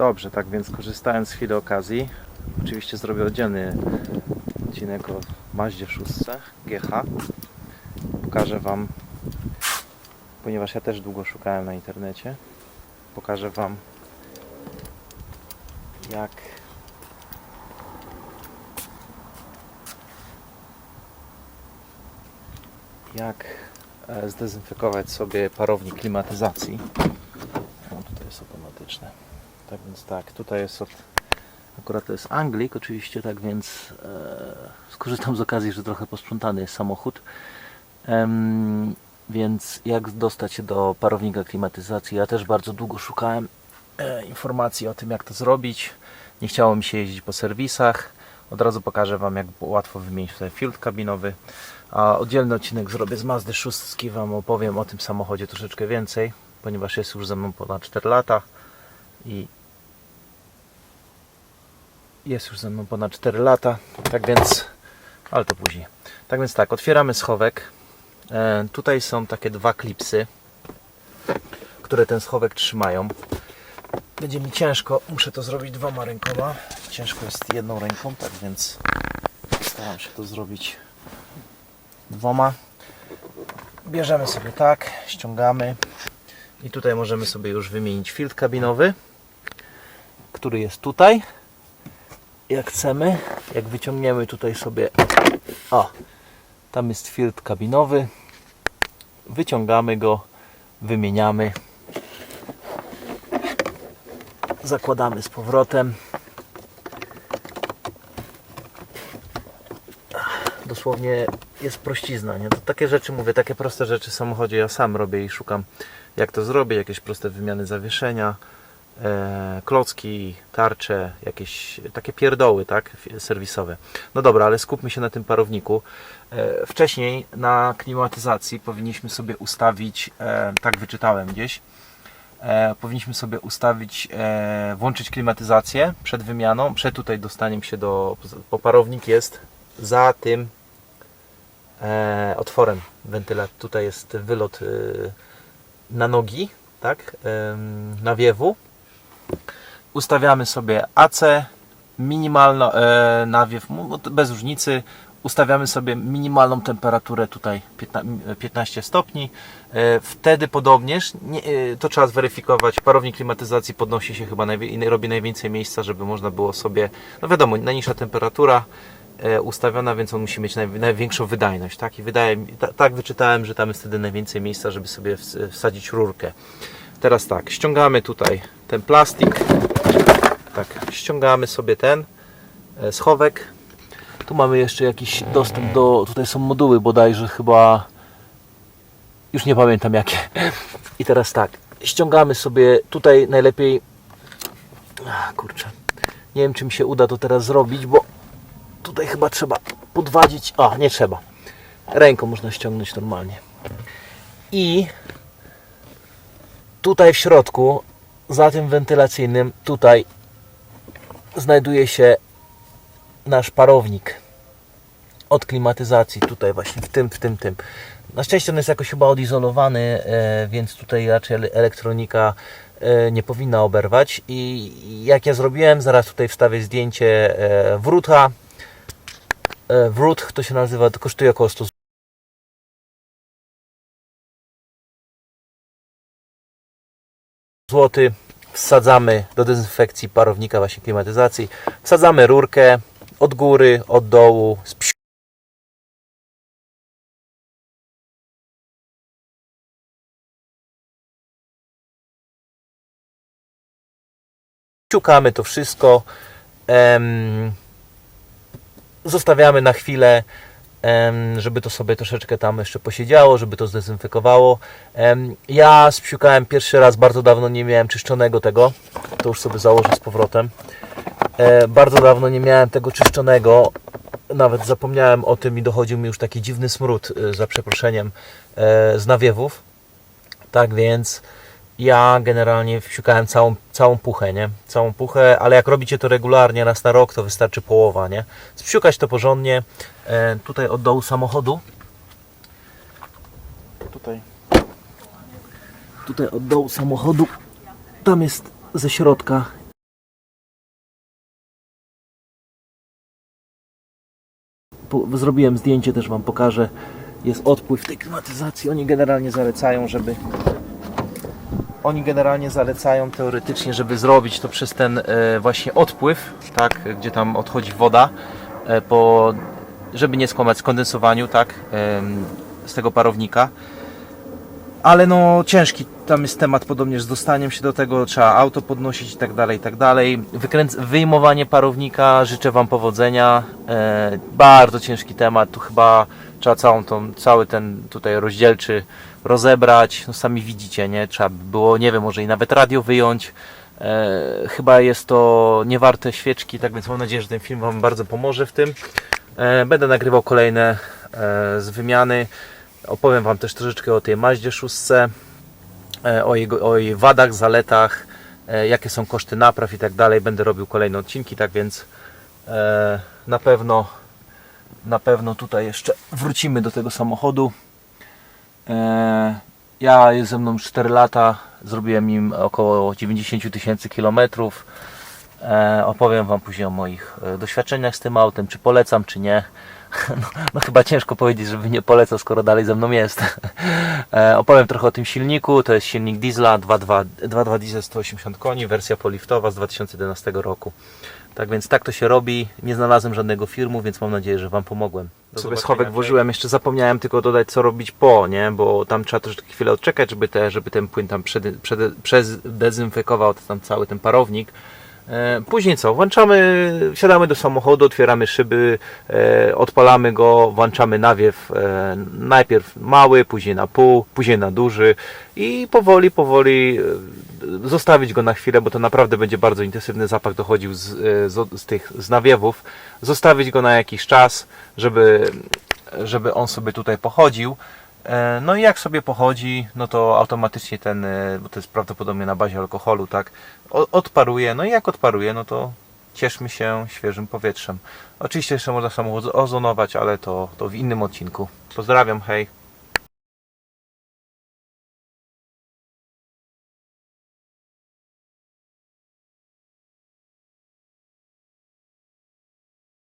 Dobrze, tak więc korzystając z chwili okazji, oczywiście zrobię oddzielny odcinek o w szóstce GH. Pokażę Wam, ponieważ ja też długo szukałem na internecie, pokażę Wam jak jak e, zdezynfekować sobie parownik klimatyzacji. O, tutaj jest automatyczne. Tak więc tak, tutaj jest od, akurat to jest Anglik oczywiście, tak więc e, skorzystam z okazji, że trochę posprzątany jest samochód. Em, więc jak dostać się do parownika klimatyzacji? Ja też bardzo długo szukałem e, informacji o tym, jak to zrobić. Nie chciało mi się jeździć po serwisach. Od razu pokażę Wam, jak łatwo wymienić tutaj filtr kabinowy. A oddzielny odcinek zrobię z Mazdy 6. Wam opowiem o tym samochodzie troszeczkę więcej, ponieważ jest już ze mną ponad 4 lata i jest już ze mną ponad 4 lata. Tak więc, ale to później. Tak więc tak, otwieramy schowek. E, tutaj są takie dwa klipsy, które ten schowek trzymają. Będzie mi ciężko, muszę to zrobić dwoma rękoma. Ciężko jest jedną ręką, tak więc staram się to zrobić dwoma. Bierzemy sobie tak, ściągamy i tutaj możemy sobie już wymienić filtr kabinowy, który jest tutaj. Jak chcemy, jak wyciągniemy tutaj sobie, o, tam jest filtr kabinowy, wyciągamy go, wymieniamy, zakładamy z powrotem. dosłownie jest prościzna, nie? To takie rzeczy mówię, takie proste rzeczy w samochodzie ja sam robię i szukam jak to zrobię, jakieś proste wymiany zawieszenia, klocki, tarcze, jakieś takie pierdoły, tak, serwisowe. No dobra, ale skupmy się na tym parowniku. E, wcześniej na klimatyzacji powinniśmy sobie ustawić, e, tak wyczytałem gdzieś, e, powinniśmy sobie ustawić, e, włączyć klimatyzację przed wymianą, przed tutaj dostaniem się do, bo parownik jest za tym e, otworem wentylat. Tutaj jest wylot e, na nogi, tak, nawiewu. Ustawiamy sobie AC, minimalno e, nawiew, mu- bez różnicy. Ustawiamy sobie minimalną temperaturę tutaj 15, 15 stopni. E, Wtedy podobnież, nie, e, to trzeba zweryfikować, parownik klimatyzacji podnosi się chyba najwie, robi najwięcej miejsca, żeby można było sobie, no wiadomo, najniższa temperatura, e, ustawiona, więc on musi mieć naj, największą wydajność. Tak? I wydaje tak wyczytałem, że tam jest wtedy najwięcej miejsca, żeby sobie ws, wsadzić rurkę. Teraz tak, ściągamy tutaj ten plastik. Tak, ściągamy sobie ten e, schowek. Tu mamy jeszcze jakiś dostęp do. Tutaj są moduły bodajże chyba. Już nie pamiętam jakie. I teraz tak, ściągamy sobie tutaj najlepiej. A, kurczę. Nie wiem, czy mi się uda to teraz zrobić, bo tutaj chyba trzeba podwadzić. A, nie trzeba. Ręką można ściągnąć normalnie. I tutaj w środku, za tym wentylacyjnym, tutaj znajduje się nasz parownik od klimatyzacji. Tutaj właśnie w tym, w tym, tym. Na szczęście on jest jakoś chyba odizolowany, e, więc tutaj raczej ele- elektronika e, nie powinna oberwać. I jak ja zrobiłem, zaraz tutaj wstawię zdjęcie e, wróta. Wrót to się nazywa, to kosztuje około 100 zł. Wsadzamy do dezynfekcji parownika właśnie klimatyzacji. Wsadzamy rurkę od góry, od dołu, z Ciukamy to wszystko. em, zostawiamy na chwilę, żeby to sobie troszeczkę tam jeszcze posiedziało, żeby to zdezynfekowało. Ja spsiukałem pierwszy raz, bardzo dawno nie miałem czyszczonego tego. To już sobie założę z powrotem. E, bardzo dawno nie miałem tego czyszczonego. Nawet zapomniałem o tym i dochodził mi już taki dziwny smród, e, za przeproszeniem, e, z nawiewów. Tak więc ja generalnie wsiukałem całą, całą puchę, nie? Całą puchę, ale jak robicie to regularnie, raz na rok, to wystarczy połowa, nie? Spsiukać to porządnie. E, tutaj od dołu samochodu. Tutaj. Tutaj od dołu samochodu. Tam jest ze środka zrobiłem zdjęcie, też Wam pokażę. Jest odpływ tej klimatyzacji. Oni generalnie zalecają, żeby oni generalnie zalecają teoretycznie, żeby zrobić to przez ten e, właśnie odpływ, tak, gdzie tam odchodzi woda, e, po, żeby nie skłamać skondensowaniu, tak, z tego parownika. Ale no ciężki tam jest temat podobnież z dostaniem się do tego, trzeba auto podnosić i tak dalej, i tak dalej. Wykręc wyjmowanie parownika, życzę Wam powodzenia. E, bardzo ciężki temat, tu chyba trzeba całą tą, cały ten tutaj rozdzielczy rozebrać. No sami widzicie, nie? Trzeba by było, nie wiem, może i nawet radio wyjąć. E, chyba jest to niewarte świeczki, tak więc mam nadzieję, że ten film Wam bardzo pomoże w tym. E, będę nagrywał kolejne e, z wymiany. Opowiem Wam też troszeczkę o tej Maździe 6, e, o, jego, o jej wadach, zaletach, e, jakie są koszty napraw i tak dalej. Będę robił kolejne odcinki, tak więc e, na pewno na pewno tutaj jeszcze wrócimy do tego samochodu. E, ja jest ze mną 4 lata, zrobiłem im około 90 tysięcy kilometrów. E, opowiem Wam później o moich e, doświadczeniach z tym autem, czy polecam, czy nie. No, no chyba ciężko powiedzieć, żeby nie polecał, skoro dalej ze mną jest. Opowiem trochę o tym silniku. To jest silnik diesla 2.2 2.2 diesel 180 koni, wersja poliftowa z 2011 roku. Tak więc tak to się robi. Nie znalazłem żadnego filmu, więc mam nadzieję, że Wam pomogłem. Do sobie schowek włożyłem, jeszcze zapomniałem tylko dodać co robić po, nie? Bo tam trzeba troszeczkę chwilę odczekać, żeby, te, żeby ten płyn tam przed, przed, przedezynfekował tam cały ten parownik. E, Później co? Włączamy, wsiadamy do samochodu, otwieramy szyby, e, odpalamy go, włączamy nawiew e, najpierw mały, później na pół, później na duży i powoli, powoli zostawić go na chwilę, bo to naprawdę będzie bardzo intensywny zapach dochodził z, e, z, z tych z nawiewów. Zostawić go na jakiś czas, żeby, żeby on sobie tutaj pochodził. E, No i jak sobie pochodzi, no to automatycznie ten, e, bo to jest prawdopodobnie na bazie alkoholu, tak, odparuje. No i jak odparuje, no to cieszmy się świeżym powietrzem. Oczywiście jeszcze można samochód ozonować, ale to, to w innym odcinku. Pozdrawiam, hej.